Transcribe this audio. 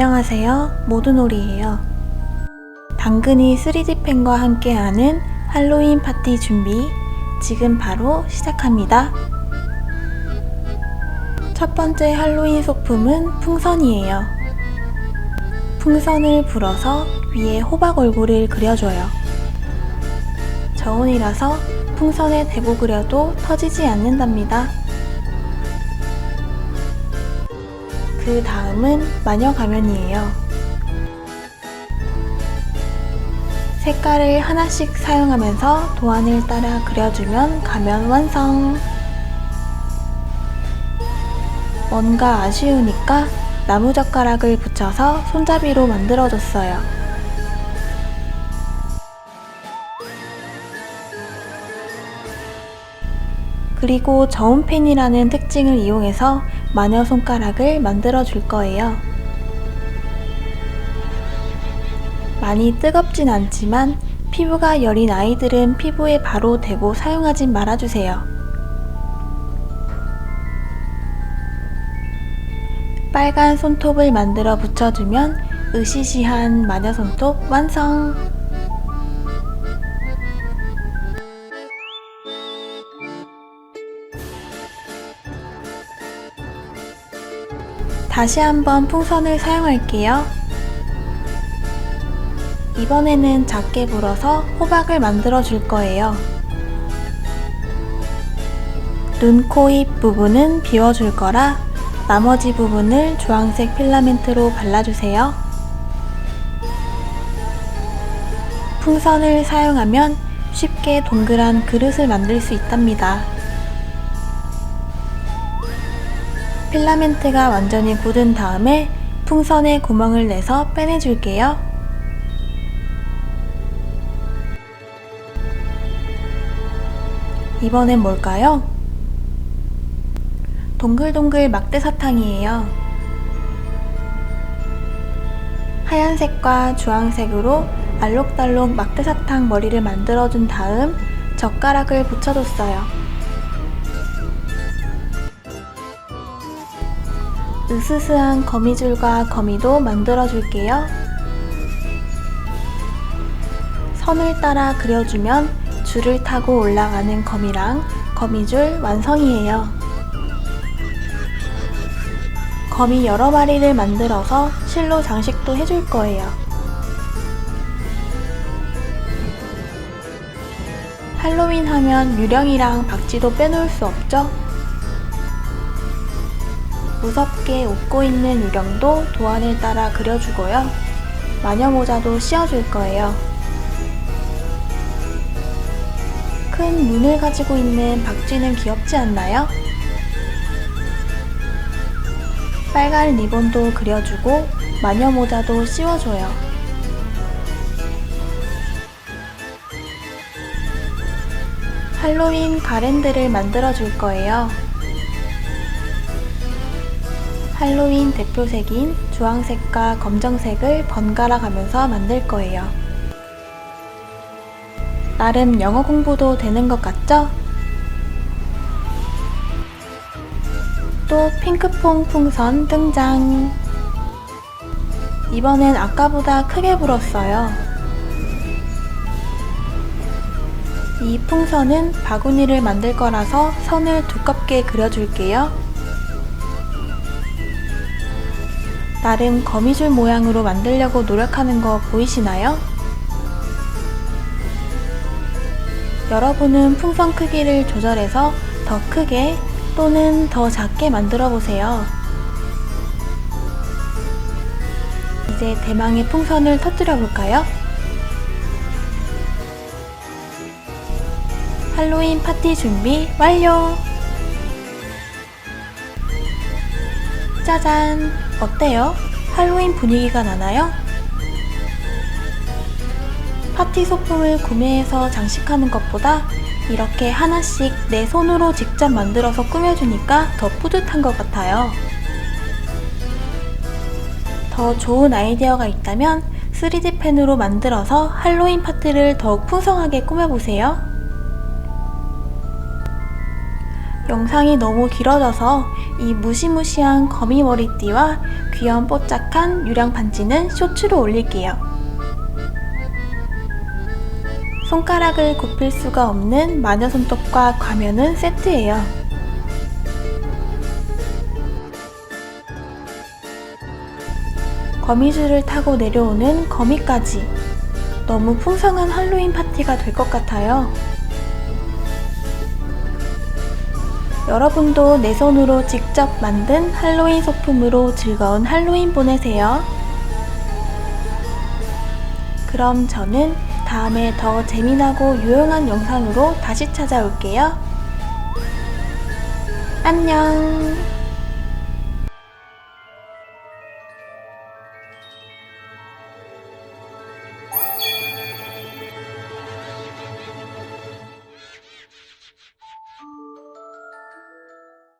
안녕하세요. 모두놀이에요. 당근이 3D펜과 함께하는 할로윈 파티 준비 지금 바로 시작합니다. 첫 번째 할로윈 소품은 풍선이에요. 풍선을 불어서 위에 호박 얼굴을 그려줘요. 저온이라서 풍선에 대고 그려도 터지지 않는답니다. 그 다음은 마녀 가면이에요. 색깔을 하나씩 사용하면서 도안을 따라 그려주면 가면 완성! 뭔가 아쉬우니까 나무젓가락을 붙여서 손잡이로 만들어줬어요. 그리고 저온펜이라는 특징을 이용해서 마녀 손가락을 만들어 줄 거예요. 많이 뜨겁진 않지만 피부가 여린 아이들은 피부에 바로 대고 사용하진 말아주세요. 빨간 손톱을 만들어 붙여주면 으시시한 마녀 손톱 완성! 다시 한번 풍선을 사용할게요. 이번에는 작게 불어서 호박을 만들어 줄 거예요. 눈, 코, 입 부분은 비워줄 거라 나머지 부분을 주황색 필라멘트로 발라주세요. 풍선을 사용하면 쉽게 동그란 그릇을 만들 수 있답니다. 필라멘트가 완전히 굳은 다음에 풍선에 구멍을 내서 빼내줄게요. 이번엔 뭘까요? 동글동글 막대 사탕이에요. 하얀색과 주황색으로 알록달록 막대 사탕 머리를 만들어준 다음 젓가락을 붙여줬어요. 으스스한 거미줄과 거미도 만들어줄게요. 선을 따라 그려주면 줄을 타고 올라가는 거미랑 거미줄 완성이에요. 거미 여러 마리를 만들어서 실로 장식도 해줄 거예요. 할로윈 하면 유령이랑 박쥐도 빼놓을 수 없죠? 무섭게 웃고 있는 유령도 도안을 따라 그려주고요. 마녀 모자도 씌워줄 거예요. 큰 눈을 가지고 있는 박쥐는 귀엽지 않나요? 빨간 리본도 그려주고 마녀 모자도 씌워줘요. 할로윈 가랜드를 만들어 줄 거예요. 할로윈 대표색인 주황색과 검정색을 번갈아 가면서 만들 거예요. 나름 영어 공부도 되는 것 같죠? 또 핑크퐁 풍선 등장! 이번엔 아까보다 크게 불었어요. 이 풍선은 바구니를 만들 거라서 선을 두껍게 그려줄게요. 나름 거미줄 모양으로 만들려고 노력하는 거 보이시나요? 여러분은 풍선 크기를 조절해서 더 크게 또는 더 작게 만들어 보세요. 이제 대망의 풍선을 터뜨려 볼까요? 할로윈 파티 준비 완료! 짜잔! 어때요? 할로윈 분위기가 나나요? 파티 소품을 구매해서 장식하는 것보다 이렇게 하나씩 내 손으로 직접 만들어서 꾸며주니까 더 뿌듯한 것 같아요. 더 좋은 아이디어가 있다면 3D 펜으로 만들어서 할로윈 파티를 더욱 풍성하게 꾸며보세요. 영상이 너무 길어져서 이 무시무시한 거미 머리띠와 귀염 뽀짝한 유령 반지는 쇼츠로 올릴게요. 손가락을 굽힐 수가 없는 마녀 손톱과 과면은 세트예요. 거미줄을 타고 내려오는 거미까지 너무 풍성한 할로윈 파티가 될 것 같아요. 여러분도 내 손으로 직접 만든 할로윈 소품으로 즐거운 할로윈 보내세요. 그럼 저는 다음에 더 재미나고 유용한 영상으로 다시 찾아올게요. 안녕!